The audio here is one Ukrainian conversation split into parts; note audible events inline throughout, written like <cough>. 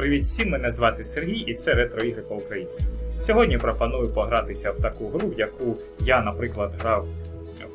Привіт всім, мене звати Сергій і це ретро ігри по українськи. Сьогодні пропоную погратися в таку гру, в яку я, наприклад, грав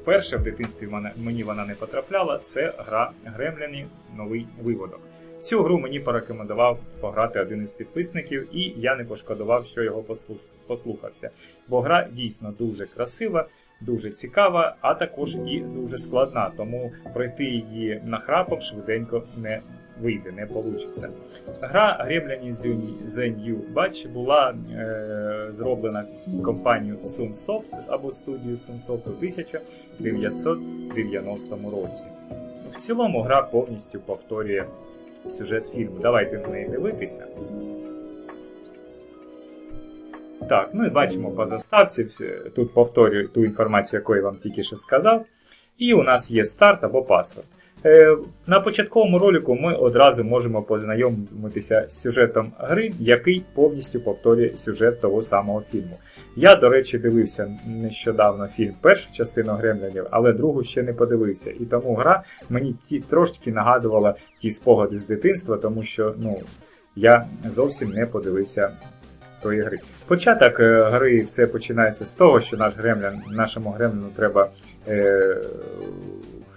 вперше в дитинстві. Мені вона не потрапляла. Це гра Гремляні Новий виводок. Цю гру мені порекомендував пограти один із підписників, і я не пошкодував, що його послухався. Бо гра дійсно дуже красива, дуже цікава, а також і дуже складна. Тому пройти її нахрапом швиденько не вийде, не вийде. Гра Гремляні The New Batch була е, зроблена компанією Sunsoft або студією Sunsoft у 1990 році. В цілому гра повністю повторює сюжет фільму. Давайте на неї дивитися. Так, ну і бачимо по заставці. Тут повторюю ту інформацію, яку я вам тільки що сказав. І у нас є старт або паспорт. Е, На початковому ролику ми одразу можемо познайомитися з сюжетом гри, який повністю повторює сюжет того самого фільму. Я, до речі, дивився нещодавно фільм першу частину Гремлянів, але другу ще не подивився. І тому гра мені ті, трошки нагадувала ті спогади з дитинства, тому що ну, я зовсім не подивився тої гри. Початок е, гри все починається з того, що наш гремлян, нашому гремляну треба е,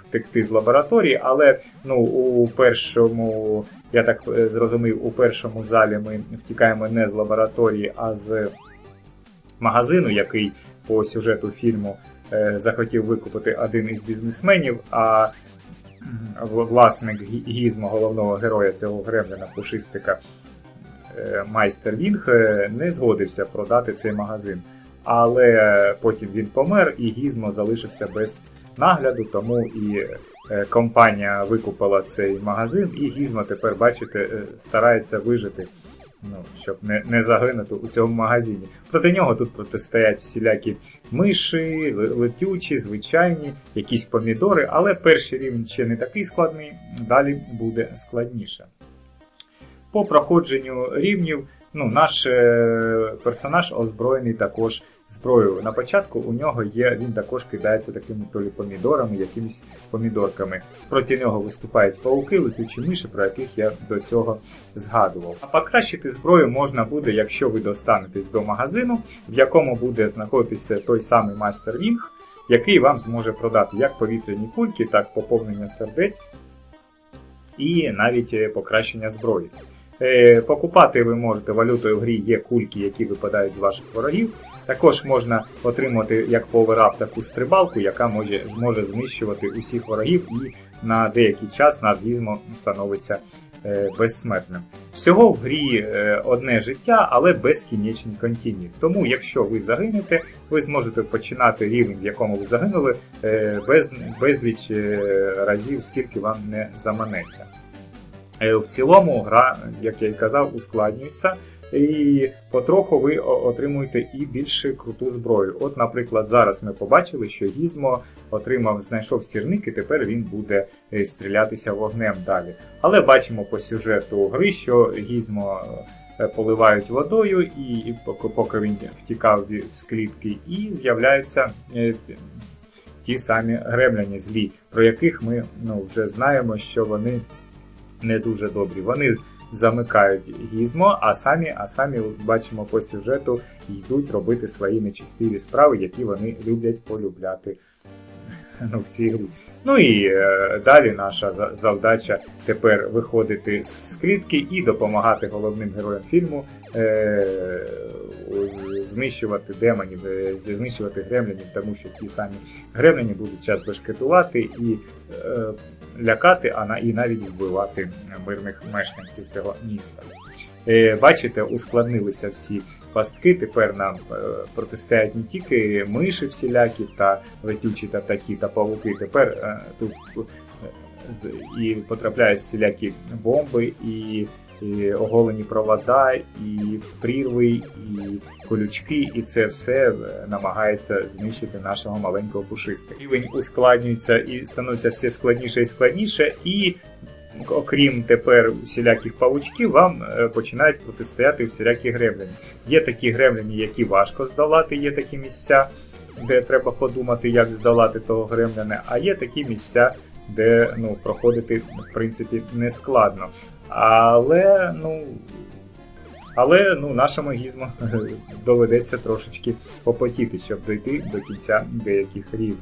втекти з лабораторії, але ну, у першому, я так е, зрозумів, у першому залі ми втікаємо не з лабораторії, а з магазину, який по сюжету фільму е, захотів викупити один із бізнесменів. А власник Гі- Гізмо, головного героя цього гремлина Пушистика, е, майстер Вінг, не згодився продати цей магазин. Але потім він помер, і Гізмо залишився без нагляду, тому і е, компанія викупила цей магазин, і Гізмо тепер, бачите, е, старається вижити, ну, щоб не, не загинути у цьому магазині. Проти нього тут протистоять всілякі миші, летючі, звичайні, якісь помідори, але перший рівень ще не такий складний, далі буде складніше. По проходженню рівнів ну, наш е, персонаж озброєний також зброєю. На початку у нього є, він також кидається такими то лі помідорами, якимись помідорками. Проти нього виступають пауки, летючі миші, про яких я до цього згадував. А покращити зброю можна буде, якщо ви достанетесь до магазину, в якому буде знаходитися той самий майстер Вінг, який вам зможе продати як повітряні кульки, так поповнення сердець і навіть е, покращення зброї. Е, Покупати ви можете валютою в грі є кульки, які випадають з ваших ворогів. Також можна отримати як поверап таку стрибалку, яка може, може знищувати усіх ворогів і на деякий час наш гізмо становиться е, безсмертним. Всього в грі е, одне життя, але безкінечні контині. Тому, якщо ви загинете, ви зможете починати рівень, в якому ви загинули, е, без, безліч е, разів, скільки вам не заманеться. Е, В цілому гра, як я й казав, ускладнюється. І потроху ви отримуєте і більш круту зброю. От, наприклад, зараз ми побачили, що Гізмо отримав, знайшов сірник, і тепер він буде е, стрілятися вогнем далі. Але бачимо по сюжету гри, що Гізмо е, поливають водою, і поки він втікав з клітки, і з'являються е, ті самі гремляні злі, про яких ми ну, вже знаємо, що вони не дуже добрі. Вони замикають гізмо, а самі, а самі бачимо по сюжету, йдуть робити свої нечистиві справи, які вони люблять полюбляти <laughs> ну, в цій грі. Ну і е, далі наша завдача тепер виходити з клітки і допомагати головним героям фільму е, знищувати демонів, е, знищувати гремлінів, тому що ті самі гремліні будуть час бешкетувати і е, лякати, а на і навіть вбивати мирних мешканців цього міста. Е, Бачите, ускладнилися всі пастки. Тепер нам е, протистоять не тільки миші всілякі та летючі та такі та павуки. Тепер е, тут і потрапляють всілякі бомби, і, і оголені провода, і прірви, і колючки, і це все е, намагається знищити нашого маленького пушистика. Рівень ускладнюється і становиться все складніше і складніше, і окрім тепер всіляких павучків, вам е, починають протистояти всілякі гремлені. Є такі гремлені, які важко здолати, є такі місця, де треба подумати, як здолати того гремляна, а є такі місця, де ну, проходити в принципі не складно. Але ну, Але ну, нашому гізму <laughs> доведеться трошечки попотіти, щоб дойти до кінця деяких рівнів.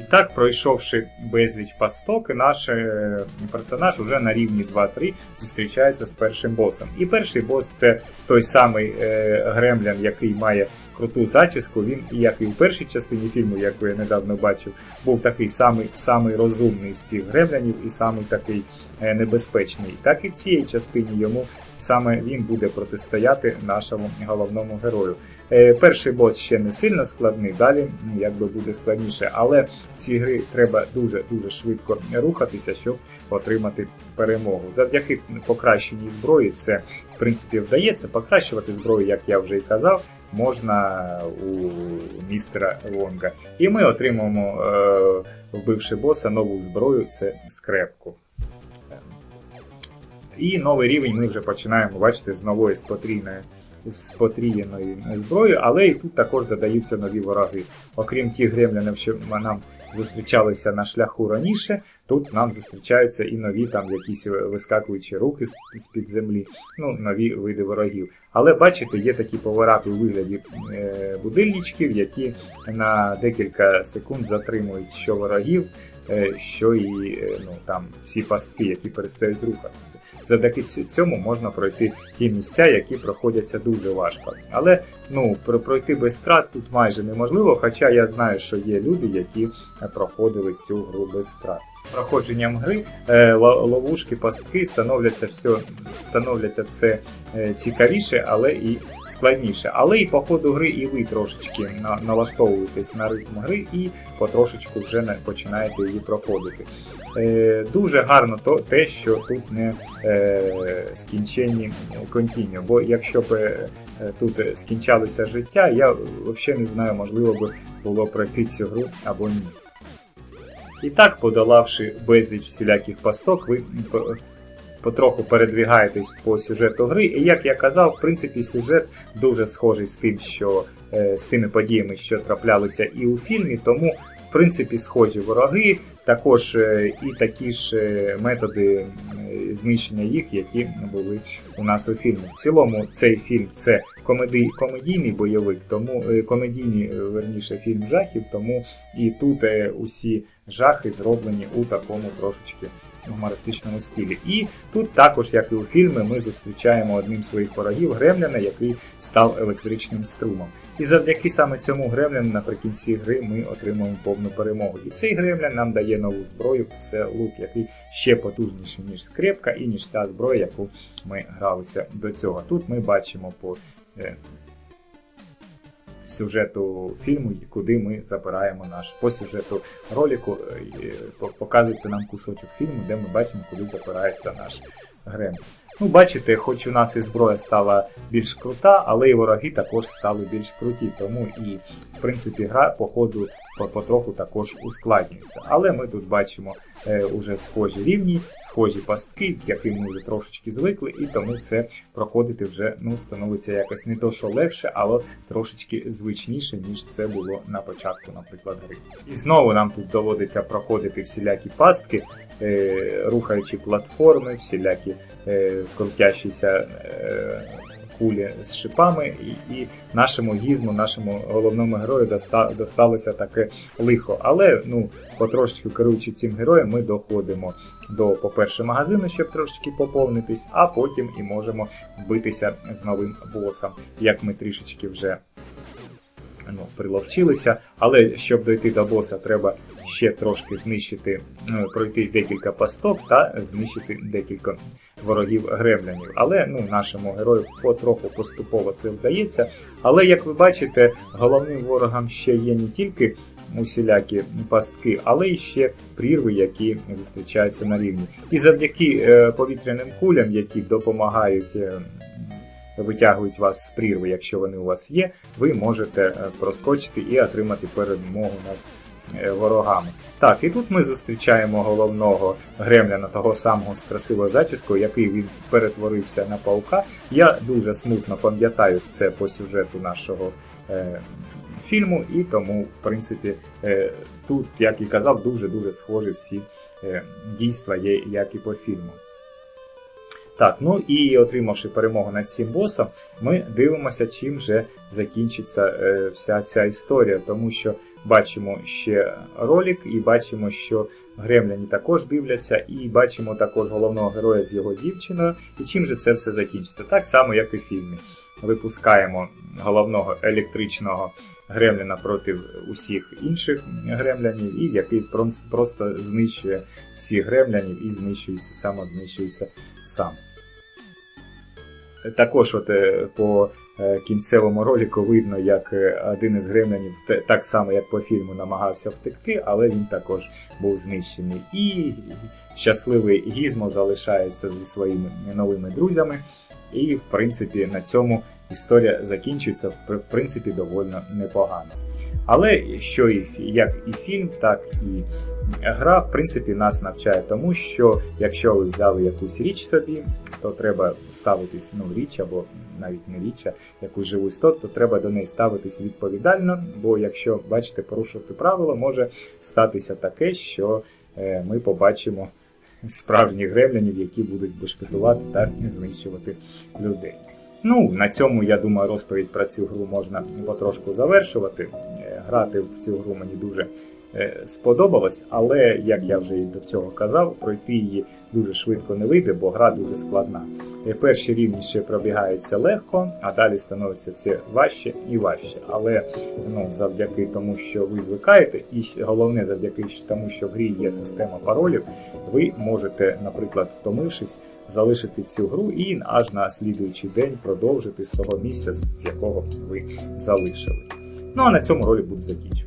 І так, пройшовши безліч пасток, наш е, персонаж уже на рівні 2-3 зустрічається з першим босом. І перший бос це той самий е, Гремлян, який має круту зачіску. Він, як і в першій частині фільму, яку я недавно бачив, був такий самий самий розумний з цих гремлянів і самий такий небезпечний. Так і в цій частині йому саме він буде протистояти нашому головному герою. Е, перший бос ще не сильно складний, далі ну, якби буде складніше, але в цій гри треба дуже дуже швидко рухатися, щоб отримати перемогу. Завдяки покращеній зброї, це в принципі вдається покращувати зброю, як я вже і казав. Можна у містера Вонга. І ми отримаємо, е, вбивши боса, нову зброю це скрепку. І новий рівень ми вже починаємо бачити з нової спотрійної з потрієною зброєю, але і тут також додаються нові вороги. Окрім тих гремлянів, що нам зустрічалися на шляху раніше, тут нам зустрічаються і нові там якісь вискакуючі руки з під землі, ну нові види ворогів. Але бачите, є такі повороти у вигляді е, будильничків, які на декілька секунд затримують що ворогів, що і е, ну там всі пастки, які перестають рухатися. Завдяки цьому можна пройти ті місця, які проходяться дуже важко. Але ну пройти без страт тут майже неможливо. Хоча я знаю, що є люди, які проходили цю гру без страт. Проходженням гри е, ловушки, пастки становляться все становляться все е, цікавіше, але і складніше. Але і по ходу гри і ви трошечки налаштовуєтесь на ритм гри і потрошечку вже починаєте її проходити. Е, дуже гарно то, те, що тут не скінчені контіню, бо якщо б тут скінчалося життя, я взагалі не знаю, можливо би було пройти цю гру або ні. І так, подолавши безліч всіляких пасток, ви потроху передвігаєтесь по сюжету гри. І як я казав, в принципі, сюжет дуже схожий з тим, що е, з тими подіями, що траплялися і у фільмі, тому в принципі схожі вороги, також е, і такі ж е, методи знищення їх, які були у нас у фільмі. В цілому цей фільм це комедій, комедійний бойовик, тому комедійний верніше фільм жахів, тому і тут усі жахи зроблені у такому трошечки гумористичному стилі. І тут також, як і у фільмі, ми зустрічаємо одним своїх ворогів Гремляна, який став електричним струмом. І завдяки саме цьому Гремляну наприкінці гри ми отримуємо повну перемогу. І цей Гремлян нам дає нову зброю, це лук, який ще потужніший, ніж скрепка, і ніж та зброя, яку ми гралися до цього. Тут ми бачимо по е, сюжету фільму, куди ми забираємо наш по сюжету ролику. Е, показується нам кусочок фільму, де ми бачимо, куди запирається наш Грем. Ну, бачите, хоч у нас і зброя стала більш крута, але і вороги також стали більш круті. Тому і, в принципі, гра по ходу потроху також ускладнюється. Але ми тут бачимо е, уже схожі рівні, схожі пастки, які ми вже трошечки звикли, і тому це проходити вже ну, становиться якось не то, що легше, але трошечки звичніше, ніж це було на початку, наприклад, гри. І знову нам тут доводиться проходити всілякі пастки, е, рухаючи платформи, всілякі е, крутящіся. Е, кулі з шипами, і і нашому гізму, нашому головному герою доста, досталося таке лихо. Але ну, потрошечки керуючи цим героєм, ми доходимо до, по-перше, магазину, щоб трошечки поповнитись, а потім і можемо битися з новим босом, як ми трішечки вже ну, приловчилися. Але щоб дойти до боса, треба ще трошки знищити, ну, пройти декілька пасток та знищити декілька ворогів гремлянів. Але ну, нашому герою потроху поступово це вдається. Але як ви бачите, головним ворогом ще є не тільки усілякі пастки, але й ще прірви, які зустрічаються на рівні. І завдяки е, повітряним кулям, які допомагають. Е, Витягують вас з прірви, якщо вони у вас є, ви можете е, проскочити і отримати перемогу над ворогами. Так, і тут ми зустрічаємо головного гремляна того самого з красивою зачіскою, який він перетворився на паука. Я дуже смутно пам'ятаю це по сюжету нашого е, фільму, і тому, в принципі, е, тут, як і казав, дуже-дуже схожі всі е, дійства є, як і по фільму. Так, ну і отримавши перемогу над цим босом, ми дивимося, чим же закінчиться е, вся ця історія, тому що бачимо ще ролик, і бачимо, що гремляні також дивляться, і бачимо також головного героя з його дівчиною, і чим же це все закінчиться. Так само, як і в фільмі. Випускаємо головного електричного гремліна проти усіх інших гремлянів, і який просто знищує всіх гремлянів і знищується, самознищується сам. Також от е, по кінцевому ролику видно, як е, один із гремлянів так само, як по фільму, намагався втекти, але він також був знищений. І щасливий Гізмо залишається зі своїми новими друзями. І, в принципі, на цьому історія закінчується в принципі доволі непогано. Але що і як і фільм, так і гра, в принципі, нас навчає тому, що якщо ви взяли якусь річ собі, то треба ставитись ну, річ або навіть не річ, а якусь живу істоту, то треба до неї ставитись відповідально. Бо якщо бачите, порушувати правила, може статися таке, що е, ми побачимо справжніх гремлянів, які будуть бешкетувати та знищувати людей. Ну, на цьому, я думаю, розповідь про цю гру можна потрошку завершувати. Е, Грати в цю гру мені дуже е, сподобалось, але, як я вже і до цього казав, пройти її дуже швидко не вийде, бо гра дуже складна. Е, Перші рівні ще пробігаються легко, а далі становиться все важче і важче. Але ну, завдяки тому, що ви звикаєте, і головне завдяки тому, що в грі є система паролів, ви можете, наприклад, втомившись, залишити цю гру і аж на слідуючий день продовжити з того місця, з якого ви залишили. Ну а на цьому ролик буду закінчувати.